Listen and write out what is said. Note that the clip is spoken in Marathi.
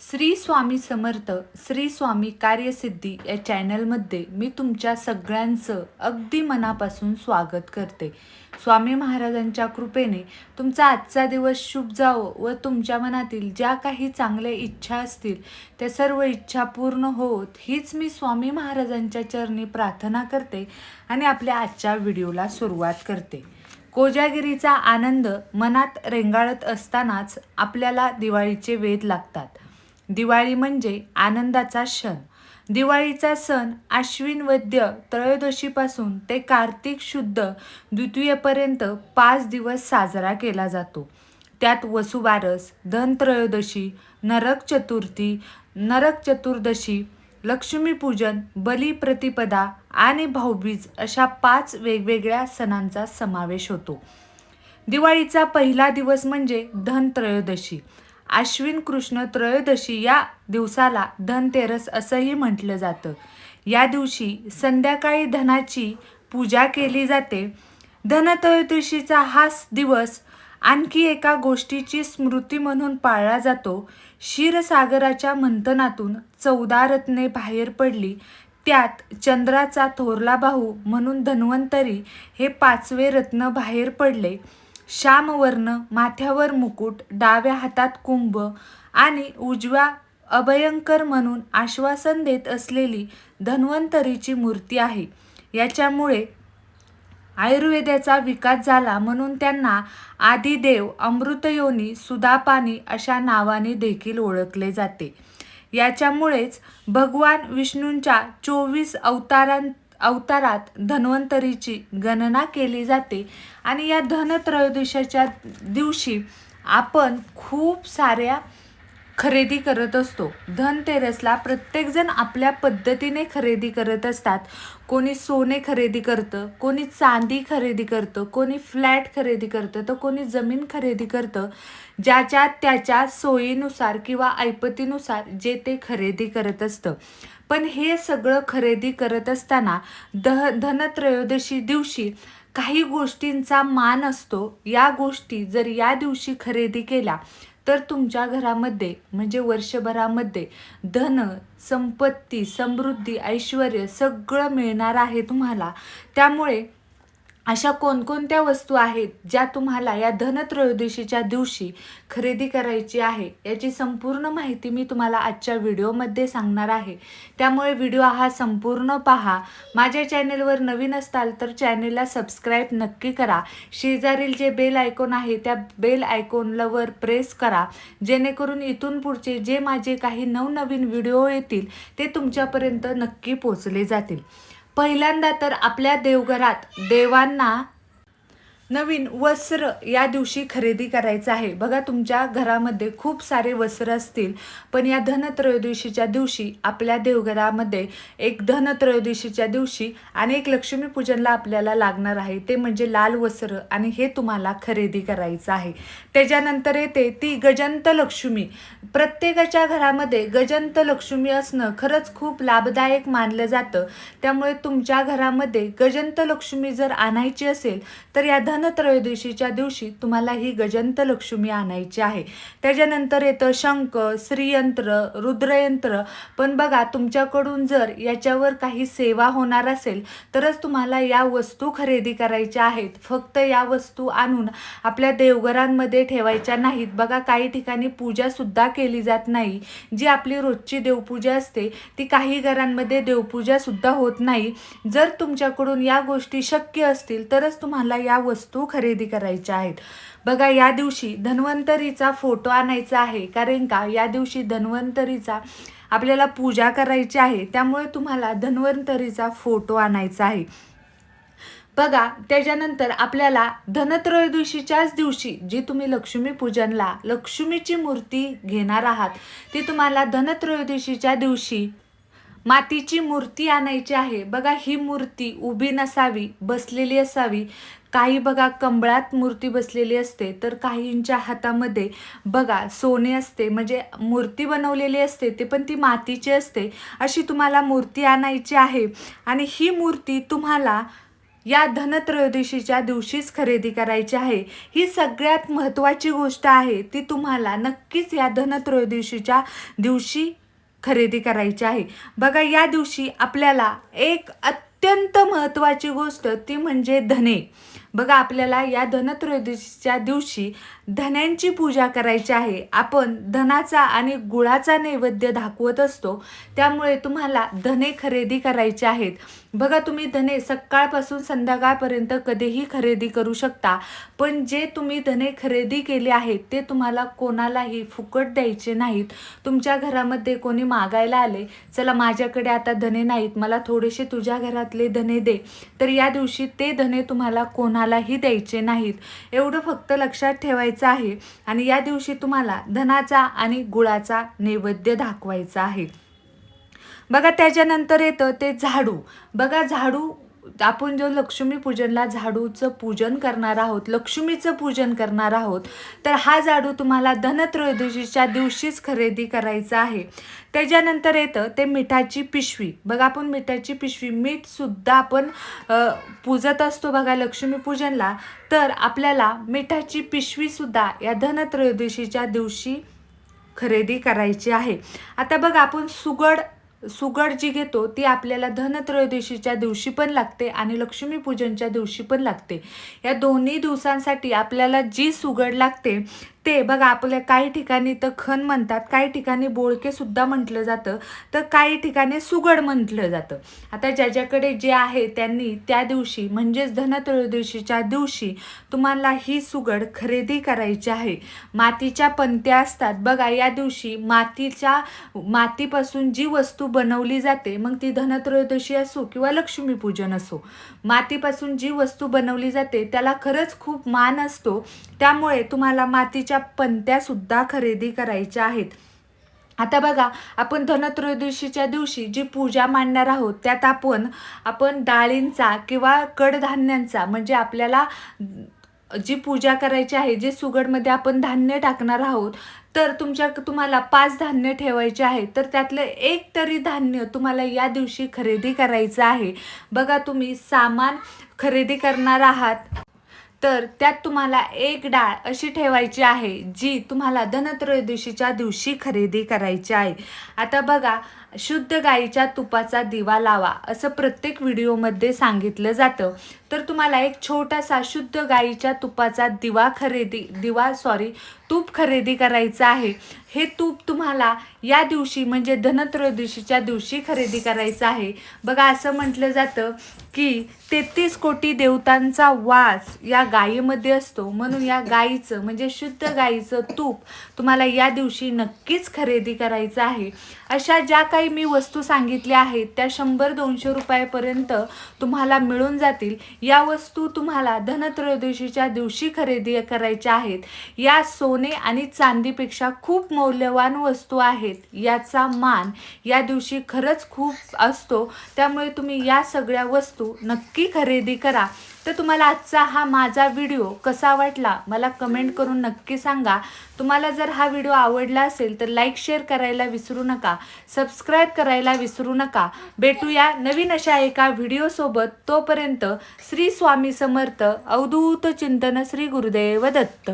श्री स्वामी समर्थ श्री स्वामी कार्यसिद्धी या चॅनलमध्ये मी तुमच्या सगळ्यांचं अगदी मनापासून स्वागत करते. स्वामी महाराजांच्या कृपेने तुमचा आजचा दिवस शुभ जावो व तुमच्या मनातील ज्या काही चांगल्या इच्छा असतील त्या सर्व इच्छा पूर्ण होत हीच मी स्वामी महाराजांच्या चरणी प्रार्थना करते आणि आपल्या आजच्या व्हिडिओला सुरुवात करते. कोजागिरीचा आनंद मनात रेंगाळत असतानाच आपल्याला दिवाळीचे वेध लागतात. दिवाळी म्हणजे आनंदाचा क्षण. दिवाळीचा सण आश्विन वद्य त्रयोदशीपासून ते कार्तिक शुद्ध द्वितीयेपर्यंत पाच दिवस साजरा केला जातो. त्यात वसुबारस धनत्रयोदशी नरक चतुर्थी नरक चतुर्दशी लक्ष्मीपूजन बलिप्रतिपदा आणि भाऊबीज अशा पाच वेगवेगळ्या सणांचा समावेश होतो. दिवाळीचा पहिला दिवस म्हणजे धनत्रयोदशी आश्विन कृष्ण त्रयोदशी या दिवसाला धनतेरस असंही म्हटलं जातं. या दिवशी संध्याकाळी धनाची पूजा केली जाते. धनत्रयोदशीचा हाच दिवस आणखी एका गोष्टीची स्मृती म्हणून पाळला जातो. क्षीरसागराच्या मंथनातून चौदा रत्ने बाहेर पडली. त्यात चंद्राचा थोरला भाऊ म्हणून धन्वंतरी हे पाचवे रत्न बाहेर पडले. श्यामवर्ण माथ्यावर मुकुट डाव्या हातात कुंभ आणि उजव्या अभयंकर म्हणून आश्वासन देत असलेली धन्वंतरीची मूर्ती आहे. याच्यामुळे आयुर्वेदाचा विकास झाला म्हणून त्यांना आदिदेव अमृतयोनी सुदापानी अशा नावाने देखील ओळखले जाते. याच्यामुळेच भगवान विष्णूंच्या चोवीस अवतारां अवतारात धन्वंतरीची गणना केली जाते. आणि या धनत्रयोदशीच्या दिवशी आपण खूप साऱ्या खरेदी करत असतो. धनतेरसला प्रत्येकजण आपल्या पद्धतीने खरेदी करत असतात. कोणी सोने खरेदी करतं कोणी चांदी खरेदी करतं कोणी फ्लॅट खरेदी करतं तर कोणी जमीन खरेदी करतं. ज्याच्या त्याच्या सोयीनुसार किंवा ऐपतीनुसार जे ते खरेदी करत असतं. पण हे सगळं खरेदी करत असताना दह धनत्रयोदशी दिवशी काही गोष्टींचा मान असतो. या गोष्टी जर या दिवशी खरेदी केल्या तर तुमच्या घरामध्ये म्हणजे वर्षभरामध्ये धन संपत्ती समृद्धी ऐश्वर सगळं मिळणार आहे तुम्हाला. त्यामुळे अशा कोणकोणत्या वस्तू आहेत ज्या तुम्हाला या धनत्रयोदशीच्या दिवशी खरेदी करायची आहे याची संपूर्ण माहिती मी तुम्हाला आजच्या व्हिडिओमध्ये सांगणार आहे. त्यामुळे व्हिडिओ हा संपूर्ण पहा. माझ्या चॅनेलवर नवीन असताल तर चॅनेलला सबस्क्राईब नक्की करा. शेजारील जे बेल आयकॉन आहे त्या बेल आयकॉनलावर प्रेस करा. जेणेकरून इथून पुढचे जे माझे काही नवनवीन व्हिडिओ येतील ते तुमच्यापर्यंत नक्की पोचले जातील. पहिल्यांदा तर आपल्या देवघरात देवांना नवीन वस्त्र या दिवशी खरेदी करायचं आहे. बघा तुमच्या घरामध्ये खूप सारे वस्त्र असतील पण या धनत्रयोदशीच्या दिवशी आपल्या देवघरामध्ये एक धनत्रयोदशीच्या दिवशी आणि एक लक्ष्मीपूजनला आपल्याला लागणार आहे. ते म्हणजे लाल वस्त्र आणि हे तुम्हाला खरेदी करायचं आहे. त्याच्यानंतर येते ती गजंत लक्ष्मी. प्रत्येकाच्या घरामध्ये गजंत लक्ष्मी असणं खरंच खूप लाभदायक मानलं जातं. त्यामुळे तुमच्या घरामध्ये गजंत लक्ष्मी जर आणायची असेल तर या त्रयोदशीच्या दिवशी तुम्हाला ही गजंत लक्ष्मी आणायची आहे. त्याच्यानंतर येतं शंख श्रीयंत्र रुद्रयंत्र. पण बघा तुमच्याकडून जर याच्यावर काही सेवा होणार असेल तरच तुम्हाला या वस्तू खरेदी करायच्या आहेत. फक्त या वस्तू आणून आपल्या देवघरांमध्ये ठेवायच्या नाहीत. बघा काही ठिकाणी पूजासुद्धा केली जात नाही. जी आपली रोजची देवपूजा असते ती काही घरांमध्ये देवपूजासुद्धा होत नाही. जर तुमच्याकडून या गोष्टी शक्य असतील तरच तुम्हाला या वस्तू वस्तू खरेदी करायच्या आहेत. बघा या दिवशी धन्वंतरीचा फोटो आणायचा आहे. कारण का? या दिवशी धन्वंतरीचा आपल्याला पूजा करायची आहे. त्यामुळे तुम्हाला धन्वंतरीचा फोटो आणायचा आहे. बघा त्याच्यानंतर आपल्याला धनत्रयोदशीच्याच दिवशी जी तुम्ही लक्ष्मीपूजनला लक्ष्मीची मूर्ती घेणार आहात ती तुम्हाला धनत्रयोदशीच्या दिवशी मातीची मूर्ती आणायची आहे. बघा ही मूर्ती उभी नसावी बसलेली असावी. काही बघा कंबळात मूर्ती बसलेली असते तर काहींच्या हातामध्ये बघा सोने असते. म्हणजे मूर्ती बनवलेली असते ते पण ती मातीची असते. अशी तुम्हाला मूर्ती आणायची आहे. आणि ही मूर्ती तुम्हाला या धनत्रयोदशीच्या दिवशीच खरेदी करायची आहे. ही सगळ्यात महत्त्वाची गोष्ट आहे. ती तुम्हाला नक्कीच या धनत्रयोदशीच्या दिवशी खरेदी करायची आहे. बघा या दिवशी आपल्याला एक अत्यंत महत्त्वाची गोष्ट ती म्हणजे धने. बघा आपल्याला या धनत्रयोदशीच्या दिवशी धन्यांची पूजा करायची आहे. आपण धनाचा आणि गुळाचा नैवेद्य दाखवत असतो. त्यामुळे तुम्हाला धने खरेदी करायचे आहेत. बघा तुम्ही धने सकाळपासून संध्याकाळपर्यंत कधीही खरेदी करू शकता पण जे तुम्ही धने खरेदी केले आहेत ते तुम्हाला कोणालाही फुकट द्यायचे नाहीत. तुमच्या घरामध्ये कोणी मागायला आले चला माझ्याकडे आता धने नाहीत मला थोडेसे तुझ्या घरातले धने दे. तर या दिवशी ते धने तुम्हाला कोणालाही द्यायचे नाहीत. एवढं फक्त लक्षात ठेवायचं आहे आणि या दिवशी तुम्हाला धनाचा आणि गुळाचा नैवेद्य दाखवायचा आहे. बघा त्याच्यानंतर येतं ते झाडू. बघा झाडू आपण जो लक्ष्मी पूजनला झाडूचं पूजन करणार आहोत लक्ष्मीचं पूजन करणार आहोत तर हा झाडू तुम्हाला धनत्रयोदशीच्या दिवशीच खरेदी करायचा आहे. त्याच्यानंतर येतं ते मिठाची पिशवी. बघा आपण मिठाची पिशवी मीठसुद्धा आपण पूजत असतो बघा लक्ष्मीपूजनला तर आपल्याला मिठाची पिशवीसुद्धा या धनत्रयोदशीच्या दिवशी खरेदी करायची आहे. आता बघा आपण सुगड सुगड जी घेतो ती आपल्याला धनत्रयोदशीच्या दिवशी पण लागते आणि लक्ष्मीपूजनच्या दिवशी पण लागते. या दोन्ही दिवसांसाठी आपल्याला जी सुगड लागते ते बघा आपल्या काही ठिकाणी तर खण म्हणतात काही ठिकाणी बोळके सुद्धा म्हटलं जातं तर काही ठिकाणी सुगड म्हटलं जातं. आता ज्याच्याकडे जे आहे त्यांनी त्या दिवशी म्हणजेच धनत्रयोदशीच्या दिवशी तुम्हाला ही सुगड खरेदी करायची आहे. मातीच्या पंत्या असतात. बघा या दिवशी मातीच्या मातीपासून जी वस्तू बनवली जाते मग ती धनत्रयोदशी असो किंवा लक्ष्मीपूजन असो मातीपासून जी वस्तू बनवली जाते त्याला खरंच खूप मान असतो. त्यामुळे तुम्हाला मातीच्या पंत्यासुद्धा खरेदी करायच्या आहेत. आता बघा आपण धनत्रयोदशीच्या दिवशी जी पूजा मांडणार आहोत त्यात आपण आपण डाळींचा किंवा कडधान्यांचा म्हणजे आपल्याला जी पूजा करायची आहे जे सुगडमध्ये आपण धान्य टाकणार आहोत तर तुमच्या तुम्हाला पाच धान्य ठेवायचे आहे तर त्यातलं एक तरी धान्य तुम्हाला या दिवशी खरेदी करायचं आहे. बघा तुम्ही सामान खरेदी करणार आहात. तर त्यात तुम्हाला एक डाळ अशी ठेवायची आहे जी तुम्हाला धनत्रयोदशीच्या दिवशी खरेदी करायची आहे. आता बघा शुद्ध गाईच्या तुपाचा दिवा लावा असं प्रत्येक व्हिडिओमध्ये सांगितलं जातं. तर तुम्हाला एक छोटासा शुद्ध गाईच्या तुपाचा दिवा खरेदी दिवा सॉरी तूप खरेदी करायचं आहे. हे तूप तुम्हाला या दिवशी म्हणजे धनत्रयोदशीच्या दिवशी खरेदी करायचं आहे. बघा असं म्हटलं जातं की तेहतीस कोटी देवतांचा वास या गायीमध्ये असतो. म्हणून या गाईचं म्हणजे शुद्ध गाईचं तूप तुम्हाला या दिवशी नक्कीच खरेदी करायचं आहे. अशा ज्या काही मी वस्तू सांगितल्या आहेत त्या शंभर दोनशे रुपयापर्यंत तुम्हाला मिळून जातील. या वस्तू तुम्हाला धनत्रयोदशीच्या दिवशी खरेदी करायच्या आहेत. या सोने आणि चांदीपेक्षा खूप मौल्यवान वस्तू आहेत. याचा मान या दिवशी खरंच खूप असतो. त्यामुळे तुम्ही या सगळ्या वस्तू नक्की खरेदी करा. तर तुम्हाला आजचा हा माझा व्हिडिओ कसा वाटला मला कमेंट करून नक्की सांगा. तुम्हाला जर हा व्हिडिओ आवडला असेल तर लाईक शेअर करायला विसरू नका. सबस्क्राईब करायला विसरू नका. भेटूया नवीन अशा एका व्हिडिओसोबत तोपर्यंत श्री स्वामी समर्थ अवधूत चिंतन श्री गुरुदेव दत्त.